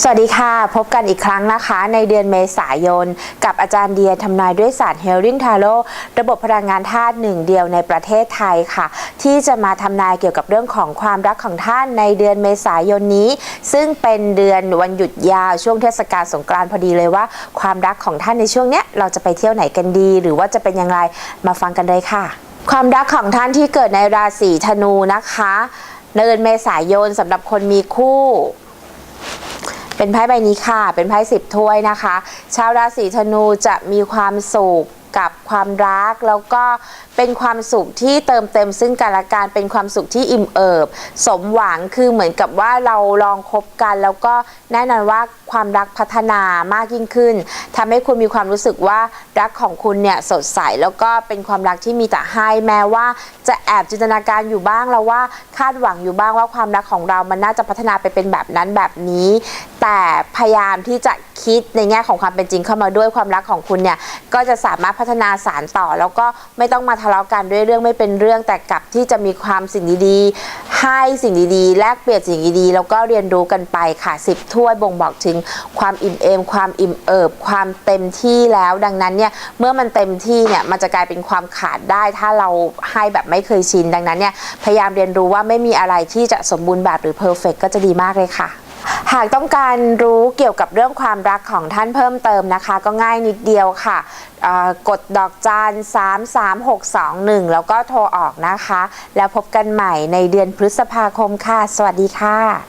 สวัสดีค่ะ พบกันอีกครั้งนะคะ ในเดือนเมษายน กับอาจารย์เดียทำนายด้วยศาสตร์เฮลลิ่งทาโร่ระบบพลังงานธาตุหนึ่งเดียวในประเทศไทยค่ะ ที่จะมาทำนายเกี่ยวกับเรื่องของความรักของท่านในเดือนเมษายนนี้ ซึ่งเป็นเดือนวันหยุดยาวช่วงเทศกาลสงกรานต์พอดีเลยว่า ความรักของท่านในช่วงเนี้ยเราจะไปเที่ยวไหนกันดี หรือว่าจะเป็นอย่างไรมาฟังกันเลยค่ะ ความรักของท่านที่เกิดในราศีธนูนะคะเดือนเมษายนสำหรับคนมีคู่ เป็นไพ่ใบนี้ค่ะ เป็นไพ่สิบถ้วยนะคะ ชาวราศีธนูจะมีความสุข กับความรัก แล้วก็เป็นความสุขที่เติมเต็มซึ่งกันและกันเป็นความสุขที่อิ่มเอิบ สมหวังคือเหมือนกับว่าเราลองคบกัน แล้วก็แน่นอนว่าความรักพัฒนามากยิ่งขึ้นทำให้คุณมีความรู้สึกว่ารักของคุณเนี่ยสดใสแล้วก็เป็นความรักที่มีแต่ให้แม้ว่า จะแอบจินตนาการอยู่บ้างแล้วว่าคาดหวังอยู่บ้างว่าความรักของเรามันน่าจะพัฒนาไปเป็นแบบนั้นแบบนี้ แต่พยายามที่จะคิดในแง่ของความเป็นจริงเข้ามาด้วยความรักของคุณเนี่ยก็จะสามารถพัฒนาสารต่อ แล้วก็ไม่ต้องมาทะเลาะกันด้วยเรื่องไม่เป็นเรื่องแต่กลับที่จะมีความสิ่งดีๆ ให้สิ่งดีๆ แลกเปลี่ยนสิ่งดีๆ แล้วก็เรียนรู้กันไปค่ะสิบถ้วยบ่งบอกถึงความอิ่มเอม ความอิ่มเอิบ ความเต็มที่แล้ว ดังนั้นเนี่ยเมื่อมันเต็มที่เนี่ยมันจะกลายเป็นความขาดได้ ถ้าเราให้แบบไม่เคยชิน ดังนั้นเนี่ยพยายามเรียนรู้ว่าไม่มีอะไรที่จะสมบูรณ์แบบหรือเพอร์เฟกก็จะดีมากเลยค่ะ หากต้องการรู้เกี่ยวกับเรื่องความรักของท่านเพิ่มเติมนะคะ ก็ง่ายนิดเดียวค่ะกดดอกจัน33621 แล้วก็โทรออกนะคะ แล้วพบกันใหม่ในเดือนพฤษภาคมค่ะ สวัสดีค่ะ